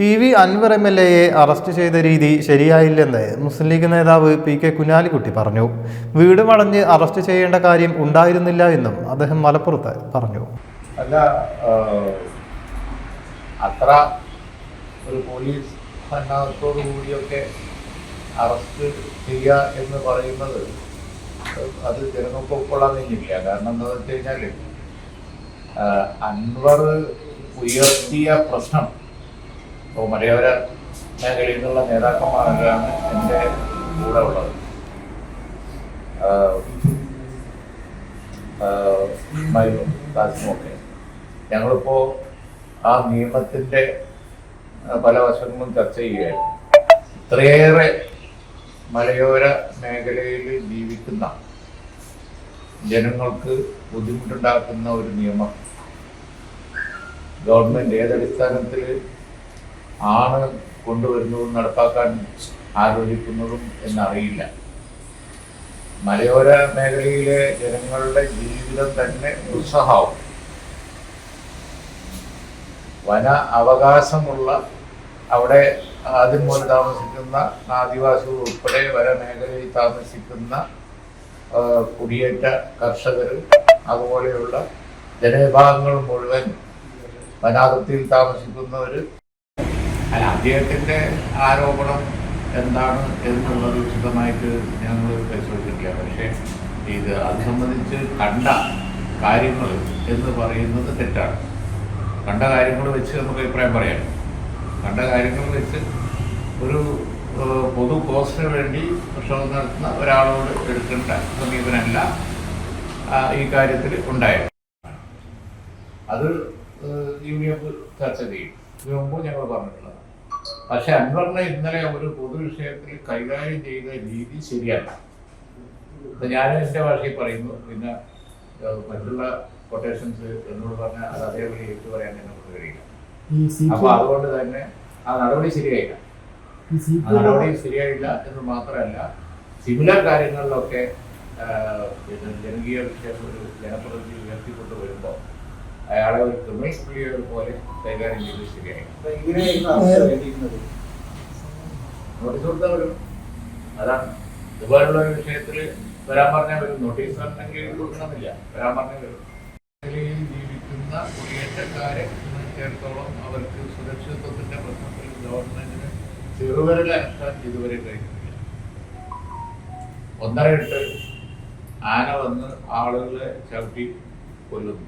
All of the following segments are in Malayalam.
P V Anvar M L എയെ arrest ചെയ്ത രീതി ശരിയായില്ലെന്ന് മുസ്ലിം ലീഗ് നേതാവ് പി കെ കുഞ്ഞാലിക്കുട്ടി പറഞ്ഞു. വീട് വളഞ്ഞ് അറസ്റ്റ് ചെയ്യേണ്ട കാര്യം ഉണ്ടായിരുന്നില്ല എന്നും അദ്ദേഹം മലപ്പുറത്ത് പറഞ്ഞു. അല്ല അത്ര ഒരു പോലീസ് സന്നാഹത്തോടു കൂടിയൊക്കെ അറസ്റ്റ് ചെയ്യുക എന്ന് പറയുന്നത് അത് ജനങ്ങൾക്ക് ഉൾക്കൊള്ളാമെന്നില്ല കാരണം എന്താണെന്ന് വെച്ച് കഴിഞ്ഞാൽ അൻവർ ഉയർത്തിയ പ്രശ്നം ഇപ്പോൾ മലയോര മേഖലയിൽ നിന്നുള്ള നേതാക്കന്മാരാണ് എന്റെ കൂടെ ഉള്ളത്. ഒക്കെ. ഞങ്ങളിപ്പോൾ ആ നിയമത്തിന്റെ പല വശങ്ങളും ചർച്ച ചെയ്യുകയായിരുന്നു. ഇത്രയേറെ മലയോര മേഖലയിൽ ജീവിക്കുന്ന ജനങ്ങൾക്ക് ബുദ്ധിമുട്ടുണ്ടാക്കുന്ന ഒരു നിയമം. ഗവൺമെന്റ് ഏതടിസ്ഥാനത്തിൽ ആണ് കൊണ്ടുവരുന്നതും നടപ്പാക്കാൻ ആലോചിക്കുന്നതും എന്നറിയില്ല. മലയോര മേഖലയിലെ ജനങ്ങളുടെ ജീവിതം തന്നെ ദുസ്സഹാവും വന അവകാശമുള്ള അവിടെ ആദ്യം മുതൽ താമസിക്കുന്ന ആദിവാസികൾ ഉൾപ്പെടെ വനമേഖലയിൽ താമസിക്കുന്ന കുടിയേറ്റ കർഷകർ അതുപോലെയുള്ള ജനവിഭാഗങ്ങൾ മുഴുവൻ വനാതിർത്തിയിൽ താമസിക്കുന്നവർ അല്ല അദ്ദേഹത്തിന്റെ ആരോപണം എന്താണ് എന്നുള്ളത് വിശദമായിട്ട് ഞങ്ങൾ പരിശോധിക്കില്ല പക്ഷേ ഇത് അത് സംബന്ധിച്ച് കണ്ട കാര്യങ്ങൾ എന്ന് പറയുന്നത് തെറ്റാണ്. കണ്ട കാര്യങ്ങൾ വെച്ച് നമുക്ക് അഭിപ്രായം പറയാം. കണ്ട കാര്യങ്ങൾ വെച്ച് ഒരു പൊതു കോസ്റ്റിന് വേണ്ടി പ്രക്ഷോഭം നടത്തുന്ന ഒരാളോട് എടുക്കേണ്ട സമീപനമല്ല ഈ കാര്യത്തിൽ ഉണ്ടായത്. അത് യു ഡി എഫ് ചർച്ച ചെയ്യും. ഇതിനു മുമ്പ് ഞങ്ങൾ പറഞ്ഞിട്ടുള്ളതാണ് പക്ഷെ അൻവറിനെ ഇന്നലെ ഒരു പൊതു വിഷയത്തിൽ കൈകാര്യം ചെയ്ത രീതി ശരിയല്ല. ഞാൻ എന്റെ ഭാഷയിൽ പറയുന്നു. പിന്നെ മറ്റുള്ള കൊട്ടേഷൻസ് എന്നോട് പറഞ്ഞാൽ അത് അതേപോലെ ഏറ്റു പറയാൻ എന്നോട് കഴിയില്ല. അപ്പൊ അതുകൊണ്ട് തന്നെ ആ നടപടി ശരിയായില്ല. ആ നടപടി ശരിയായില്ല എന്ന് മാത്രമല്ല സിമിലർ കാര്യങ്ങളിലൊക്കെ ജനകീയ വിഷയം ഒരു ജനപ്രതിനിധി ഉയർത്തിക്കൊണ്ട് വരുമ്പോൾ അയാളെ ഒരു ക്രിമിനൽ ക്ലിയർ പോലെ കൈകാര്യം ചെയ്ത് ശരിയായി നോട്ടീസ് കൊടുത്താൽ വരും അതാണ് ഇതുപോലുള്ള ഒരു വിഷയത്തിൽ വരാൻ പറഞ്ഞാൽ വരും നോട്ടീസ് വരണമെങ്കിൽ കൊടുക്കണമെന്നില്ല. വരാൻ പറഞ്ഞാൽ വരും. ജീവിക്കുന്ന കുടിയേറ്റക്കാരെ സംബന്ധിച്ചിടത്തോളം അവർക്ക് സുരക്ഷിതത്വത്തിന്റെ പ്രശ്നത്തിൽ ഗവൺമെന്റിന് ചെറുവിരലനക്കാൻ ഇതുവരെ കഴിഞ്ഞിട്ടില്ല. ഒന്നര ഇട്ട് ആന വന്ന് ആളുകളെ ചവിട്ടി കൊല്ലുന്നു.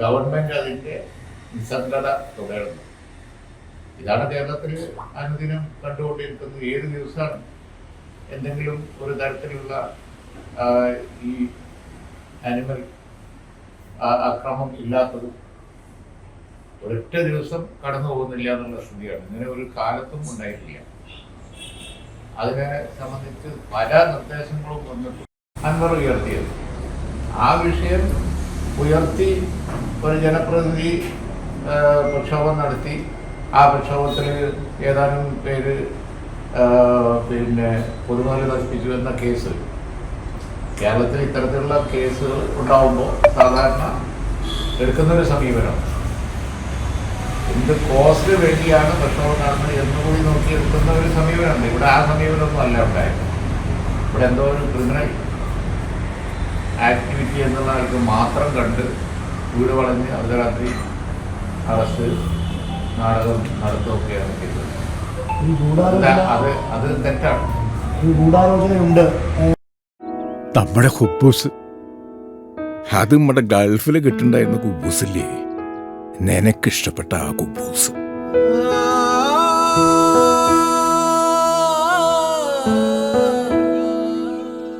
ഗവൺമെന്റ് അതിന്റെ നിസ്സംഗത തുടരുന്നു. ഇതാണ് കേരളത്തിൽ അനുദിനം കണ്ടുകൊണ്ടിരിക്കുന്നത് ഏത് ദിവസമാണ്. എന്തെങ്കിലും ഒരു തരത്തിലുള്ള ഈ ആനിമൽ അക്രമം ഇല്ലാത്തത് ഒരൊറ്റ ദിവസം കടന്നു പോകുന്നില്ല എന്നുള്ള സ്ഥിതിയാണ്. ഇങ്ങനെ ഒരു കാലത്തും ഉണ്ടായിട്ടില്ല. അതിനെ സംബന്ധിച്ച് പല നിർദ്ദേശങ്ങളും വന്നിട്ടുണ്ട്. അൻവർ ഉയർത്തിയത്. ആ വിഷയം ഉയർത്തി ഒരു ജനപ്രതിനിധി പ്രക്ഷോഭം നടത്തി. ആ പ്രക്ഷോഭത്തിൽ ഏതാനും പേര് പിന്നെ പൊതുമുതൽ നശിപ്പിച്ചു എന്ന കേസ്. കേരളത്തിൽ ഇത്തരത്തിലുള്ള കേസുകൾ ഉണ്ടാവുമ്പോൾ സാധാരണ എടുക്കുന്നൊരു സമീപനം. എന്ത് കോസ്റ്റ് വേണ്ടിയാണ് പ്രക്ഷോഭം നടന്നത് എന്നുകൂടി നോക്കി എടുക്കുന്ന ഒരു സമീപനമുണ്ട്. ഇവിടെ ആ സമീപനമൊന്നും അല്ല ഉണ്ടായത്. ഇവിടെ എന്തോ ഒരു ക്രിമിനൽ ആക്ടിവിറ്റി എന്നുള്ള ആൾക്ക് മാത്രം കണ്ട് വീട് വളഞ്ഞ് അർദ്ധരാത്രി അറസ്റ്റ് നാടകം നടത്തുകയൊക്കെയാണ് ചെയ്തത്. അത് അത് തെറ്റാണ്. ഗൂഢാലോചനയുണ്ട്. നമ്മുടെ കുബൂസ് അത് നമ്മുടെ ഗൾഫിൽ കിട്ടുണ്ടായിരുന്ന കുബൂസില്ലേ? നിനക്കിഷ്ടപ്പെട്ട ആ കുബൂസ്.